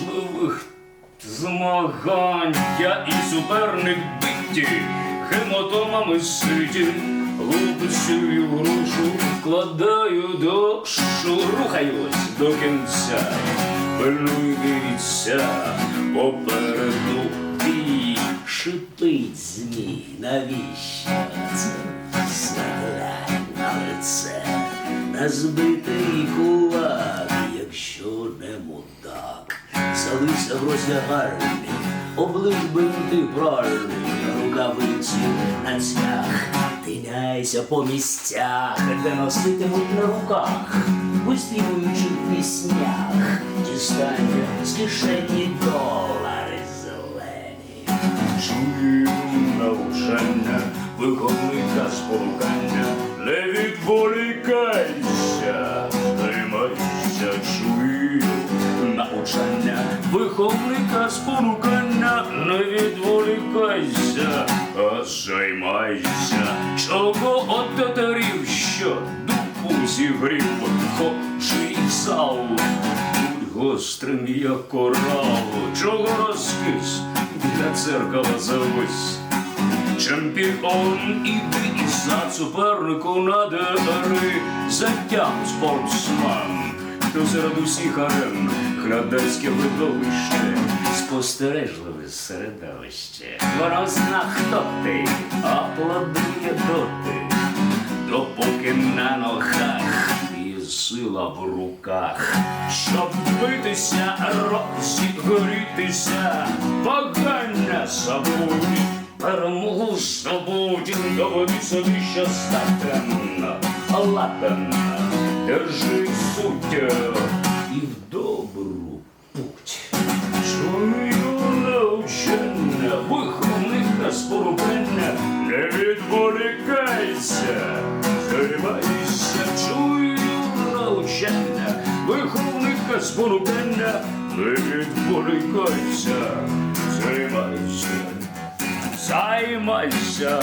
вибухливих змагань. Я і суперник биті, гематомами ситі, лупицею грушу вкладаю душу, рухаюсь до кінця, пильнуй дивіться попереду. Шипить змій, навіщо це? Заглянь на лице, на збитий кулак, якщо не мудак, залися в роздягальні, оближ бинти пральні, рукавиці на цях, тиняйся по місцях, де носитимуть на руках, виспівуючи в піснях, дістань з кишені долари зелені. Чую навчання, виховника виховника спонукання, не відволікайся, а займайся, чого отетерів, що дупу зігрів, зал. Будь гострим, як корал, чого розкис, для дзеркала завись. Чемпіон, іди і за супернику надари, затям спортсмен, хто серед усіх арен, глядацьке видовище, спостережливе середовище. Воно зна, хто ти, аплодує доти, допоки на ногах і сила в руках, щоб битися, розігрітися, вагання забудь, перемогу здобудь, доведи собі, що статен, ладен, держи суть не відволікайся, займайся, чую навчання, виховника спорукання, не відволікайся, займайся, займайся.